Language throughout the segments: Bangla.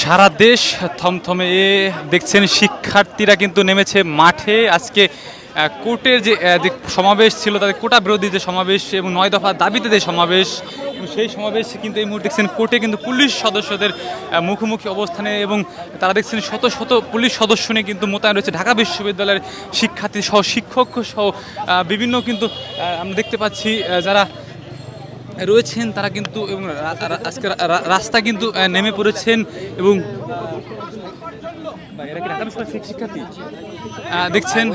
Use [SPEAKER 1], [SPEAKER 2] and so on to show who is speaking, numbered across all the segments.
[SPEAKER 1] সারা দেশ থমথমে দেখছেন, শিক্ষার্থীরা কিন্তু নেমেছে মাঠে। আজকে কোর্টের যে সমাবেশ ছিল, তাদের কোটা বিরোধী যে সমাবেশ এবং নয় দফা দাবিতে যে সমাবেশ সেই সমাবেশ কিন্তু এই মুহূর্তে দেখছেন, কোর্টে কিন্তু পুলিশ সদস্যদের মুখোমুখি অবস্থানে এবং তারা দেখছেন শত শত পুলিশ সদস্য নিয়ে কিন্তু মোতায়েন রয়েছে। ঢাকা বিশ্ববিদ্যালয়ের শিক্ষার্থী সহ, শিক্ষক সহ বিভিন্ন কিন্তু আমরা দেখতে পাচ্ছি যারা রয়েছেন, তারা কিন্তু এবং আজকে রাস্তা কিন্তু নেমে পড়েছেন এবং শিক্ষার্থী দেখছেন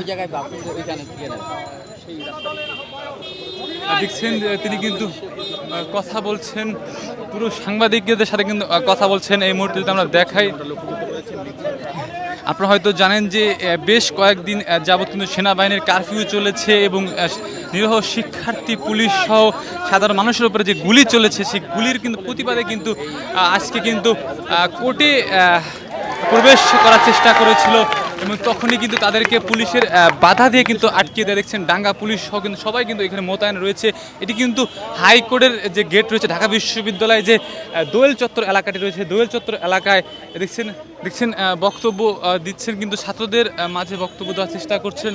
[SPEAKER 1] দেখছেন তিনি কিন্তু কথা বলছেন। পুরো সাংবাদিকদের সাথে কিন্তু কথা বলছেন। এই মুহূর্তে যদি আমরা দেখাই আপনারা হয়তো জানেন যে বেশ কয়েকদিন যাবৎ কিন্তু সেনাবাহিনীর কারফিউ চলেছে এবং নিরহ শিক্ষার্থী, পুলিশ সহ সাধারণ মানুষের উপরে যে গুলি চলেছে, সেই গুলির কিন্তু প্রতিবাদে কিন্তু আজকে কিন্তু কোটে কোর্টে প্রবেশ করার চেষ্টা করেছিল এবং তখনই কিন্তু তাদেরকে পুলিশের বাধা দিয়ে কিন্তু আটকে দেয়। দেখছেন, ডাঙ্গা পুলিশ সহ কিন্তু সবাই কিন্তু এখানে মোতায়েন রয়েছে। এটি কিন্তু হাইকোর্টের যে গেট রয়েছে, ঢাকা বিশ্ববিদ্যালয়ে যে দোয়েল চত্বর এলাকাটি রয়েছে। দোয়েল চত্বর এলাকায়, দেখছেন দেখছেন বক্তব্য দিচ্ছেন কিন্তু ছাত্রদের মাঝে বক্তব্য দেওয়ার চেষ্টা করছেন।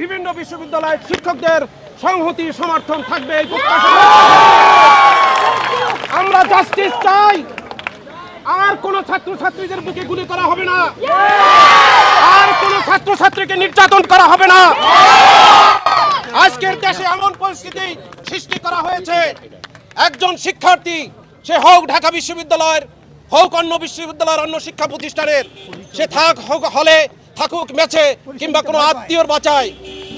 [SPEAKER 2] বিভিন্ন বিশ্ববিদ্যালয়ের শিক্ষকদের সংহতি সমর্থন থাকবে এই আমরা জাস্টিস চাই। আর কোন ছাত্র ছাত্রীদের বুকে গুলি করা হবে না। আর কোন ছাত্র ছাত্রীকে নির্যাতন করা হবে না। আজকের দেশে এমন পরিস্থিতি সৃষ্টি করা হয়েছে। একজন শিক্ষার্থী, সে হোক ঢাকা বিশ্ববিদ্যালয়ের, হোক অন্য বিশ্ববিদ্যালয়ের অন্য শিক্ষা প্রতিষ্ঠানের, সে থাক, হোক হলে থাকুক মেছে কিংবা কোনো আত্মীয়র বাঁচায়।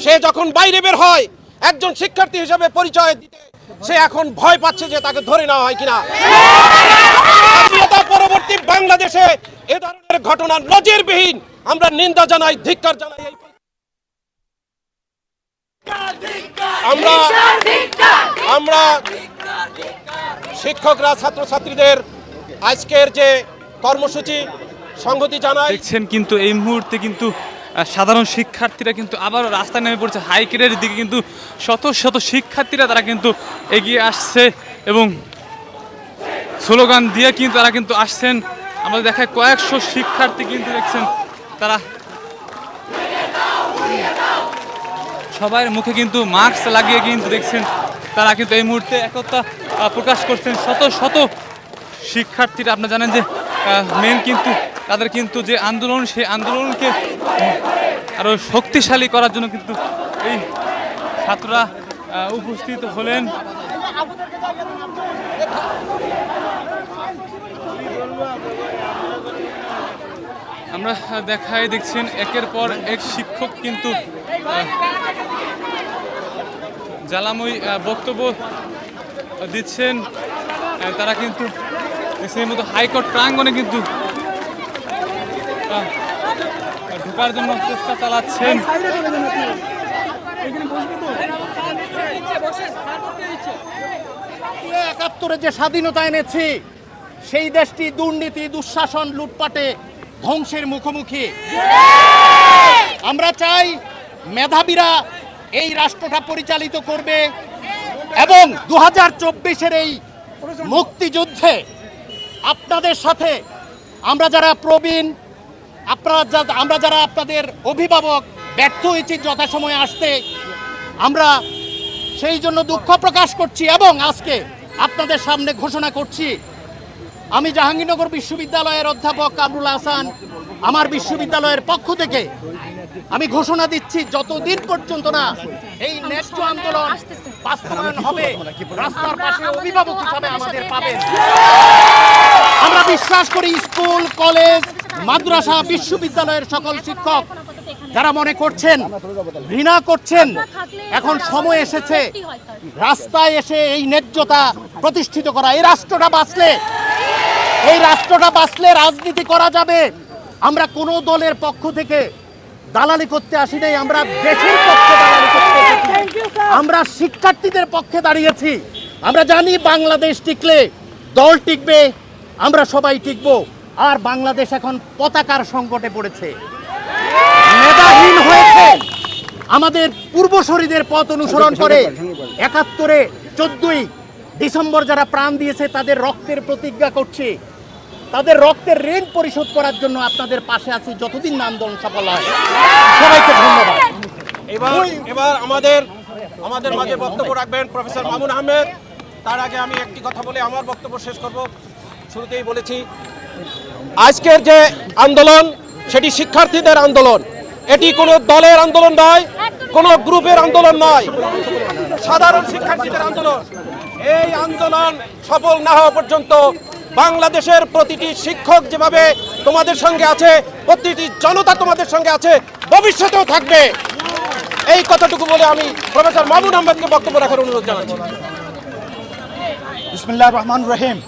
[SPEAKER 2] সে যখন বাইরে বের হয়, একজন শিক্ষার্থী হিসেবে পরিচয় দিতে সে এখন ভয় পাচ্ছে যে তাকে ধরে নেওয়া হয় কিনা। পরবর্তী বাংলাদেশে এ ধরনের ঘটনা নজিরবিহীন। আমরা নিন্দা জানাই, ধিক্কার জানাই আমরা আমরা শিক্ষকরা, ছাত্রছাত্রীদের আজকের যে কর্মসূচি, সংহতি জানাই।
[SPEAKER 1] দেখছেন কিন্তু এই মুহূর্তে কিন্তু সাধারণ শিক্ষার্থীরা কিন্তু আবার রাস্তায় নেমে পড়ছে। হাইকেটের দিকে কিন্তু শত শত শিক্ষার্থীরা তারা কিন্তু এগিয়ে আসছে এবং স্লোগান দিয়ে কিন্তু তারা কিন্তু আসছেন। আমাদের দেখায় কয়েকশো শিক্ষার্থী কিন্তু দেখছেন তারা। সবার মুখে কিন্তু মাস্ক লাগিয়ে কিন্তু দেখছেন তারা কিন্তু এই মুহূর্তে একতা প্রকাশ করছেন। শত শত শিক্ষার্থীরা, আপনারা জানেন যে মেন কিন্তু তাদের কিন্তু যে আন্দোলন, সেই আন্দোলনকে আরও শক্তিশালী করার জন্য কিন্তু এই ছাত্ররা উপস্থিত হলেন। আমরা দেখাই দেখছেন, একের পর এক শিক্ষক কিন্তু জ্বালাময় বক্তব্য দিচ্ছেন। তারা কিন্তু মতো হাইকোর্ট প্রাঙ্গণে কিন্তু ঢোকার জন্য চেষ্টা চালাচ্ছেন।
[SPEAKER 3] একাত্তরে যে স্বাধীনতা এনেছি, সেই দেশটি দুর্নীতি, দুঃশাসন, লুটপাটে ধ্বংসের মুখোমুখি। আমরা চাই মেধাবীরা এই রাষ্ট্রটা পরিচালিত করবে এবং দু হাজার চব্বিশের এই মুক্তিযুদ্ধে আপনাদের সাথে আমরা যারা প্রবীণ আপনারা যা- আমরা যারা আপনাদের অভিভাবক ব্যর্থ হয়েছি যথাসময়ে আসতে, আমরা সেই জন্য দুঃখ প্রকাশ করছি এবং আজকে আপনাদের সামনে ঘোষণা করছি, আমি জাহাঙ্গীরনগর বিশ্ববিদ্যালয়ের অধ্যাপক কামরুল হাসান, আমার বিশ্ববিদ্যালয়ের পক্ষ থেকে আমি ঘোষণা দিচ্ছি, যতদিন পর্যন্ত না এই ন্যায্য আন্দোলন বাস্তবায়ন হবে, রাস্তার পাশে অভিভাবক হিসাবে আমাদের পাবেন। আমরা বিশ্বাস করি স্কুল, কলেজ মাদ্রাসা বিশ্ববিদ্যালয়ের সকল শিক্ষক যারা মনে করছেন, ঘৃণা করছেন, এখন সময় এসেছে। রাস্তায় এসে এই ন্যায্যতা প্রতিষ্ঠিত করা। এই রাষ্ট্রটা বাঁচলে, এই রাষ্ট্রটা বাঁচলে রাজনীতি করা যাবে। আমরা কোনো দলের পক্ষ থেকে দালালি করতে আসি নাই, আমরা দেশের পক্ষে দালালি করতে আমরা শিক্ষার্থীদের পক্ষে দাঁড়িয়েছি। আমরা জানি বাংলাদেশ টিকলে দল টিকবে, আমরা সবাই টিকব। আর বাংলাদেশ এখন পতাকার সংকটে পড়েছে। মেধাহীন হয়েছে। আমাদের পূর্বসরীদের পথ অনুসরণ করে একাত্তরে চোদ্দই
[SPEAKER 4] ডিসেম্বর যারা প্রাণ দিয়েছে তাদের রক্তের প্রতিজ্ঞা করছি। তাদের রক্তের ঋণ পরিশোধ করার জন্য আপনাদের পাশে আছি যতদিন না আন্দোলন সফল হয়। সবাইকে ধন্যবাদ।
[SPEAKER 2] এবার এবার আমাদের আমাদের মাঝে বক্তব্য রাখবেন প্রফেসর মামুন আহমেদ। তার আগে আমি একটি কথা বলে আমার বক্তব্য শেষ করব। শুরুতেই বলেছি আজকের যে আন্দোলন, সেটি শিক্ষার্থীদের আন্দোলন। এটি কোনো দলের আন্দোলন নয়, কোনো গ্রুপের আন্দোলন নয়। সাধারণ শিক্ষার্থীদের আন্দোলন। এই আন্দোলন সফল না হওয়া পর্যন্ত বাংলাদেশের প্রতিটি শিক্ষক যেভাবে তোমাদের সঙ্গে আছে, প্রতিটি জনতা তোমাদের সঙ্গে আছে, ভবিষ্যতেও থাকবে। এই কথাটুকু বলে আমি প্রফেসর মামুন আহমেদকে বক্তব্য রাখার অনুরোধ জানাচ্ছি।
[SPEAKER 4] বিসমিল্লাহ রহমান রহিম।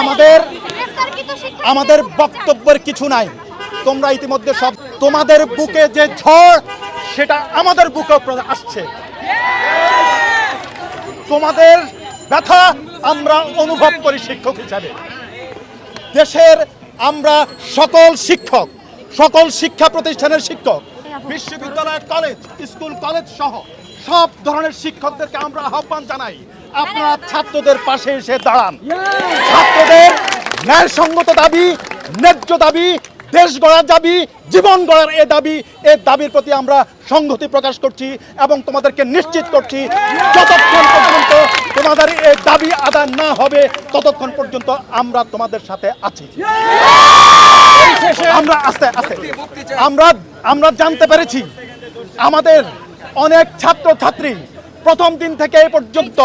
[SPEAKER 4] আমাদের আমাদের বক্তব্যের কিছু নাই। তোমরা ইতিমধ্যে সব তোমাদের বুকে যে ঝড় সেটা আমাদের বুকে আসছে। তোমাদের ব্যথা আমরা অনুভব করি শিক্ষক হিসাবে। দেশের আমরা সকল শিক্ষক, সকল শিক্ষা প্রতিষ্ঠানের শিক্ষক, বিশ্ববিদ্যালয়, কলেজ, স্কুল, কলেজ সহ সব ধরনের শিক্ষকদেরকে আমরা আহ্বান জানাই। আপনারা ছাত্রদের পাশে এসে দাঁড়ান। ছাত্রদের ন্যায়সঙ্গত দাবি, ন্যায্য দাবি দেশ গড়ার দাবি জীবন গড়ার এ দাবি এ দাবির প্রতি আমরা সংহতি প্রকাশ করছি এবং তোমাদেরকে নিশ্চিত করছি যতক্ষণ পর্যন্ত তোমাদের এই দাবি আদায় না হবে ততক্ষণ পর্যন্ত আমরা তোমাদের সাথে আছি। আমরা আস্তে আস্তে আমরা আমরা জানতে পেরেছি আমাদের অনেক ছাত্র ছাত্রী প্রথম দিন থেকে এ পর্যন্ত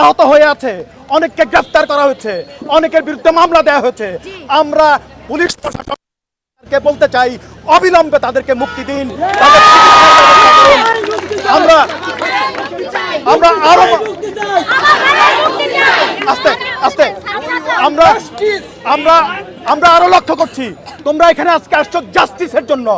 [SPEAKER 4] আহত হয়ে আছে অনেককে গ্রেফতার করা হয়েছে অনেকের বিরুদ্ধে মামলা দেওয়া হয়েছে। আমরা পুলিশ প্রশাসনকে বলতে চাই, অবিলম্বে তাদেরকে মুক্তি দিন। আমরা আমরা আরও আস্তে আস্তে। আমরা আমরা আমরা আরও লক্ষ্য করছি। তোমরা এখানে আজকে আসছো জাস্টিসের জন্য।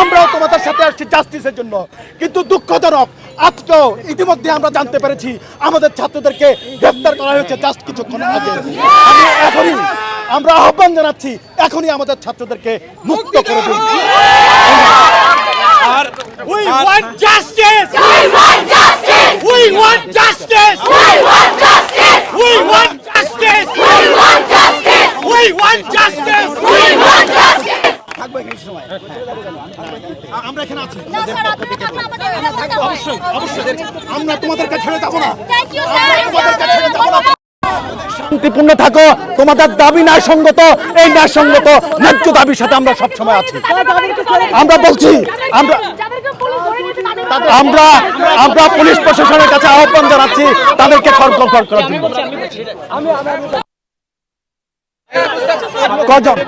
[SPEAKER 4] আমরাও তোমাদের সাথে আসছি জাস্টিসের জন্য। কিন্তু দুঃখজনক, আজকেও ইতিমধ্যে আমরা জানতে পেরেছি, আমাদের ছাত্রদেরকে গ্রেফতার করা হয়েছে জাস্ট কিছুক্ষণ আগে। আমি এখনই আমরা আহ্বান জানাচ্ছি এখনই আমাদের ছাত্রদেরকে মুক্ত করে দিন। আমরা তোমাদেরকে ছেড়ে যাব না।
[SPEAKER 3] আমরা
[SPEAKER 4] তোমাদেরকে ছেড়ে যাব শান্তিপূর্ণ থাকো। তোমাদের দাবি ন্যায়সঙ্গত, এই ন্যায়সঙ্গত ন্যায্য দাবির সাথে আমরা সবসময় আছি। আমরা বলছি, আমরা আমরা আমরা পুলিশ প্রশাসনের কাছে আহ্বান জানাচ্ছি, তাদেরকে সরকার করার জন্য। কজন?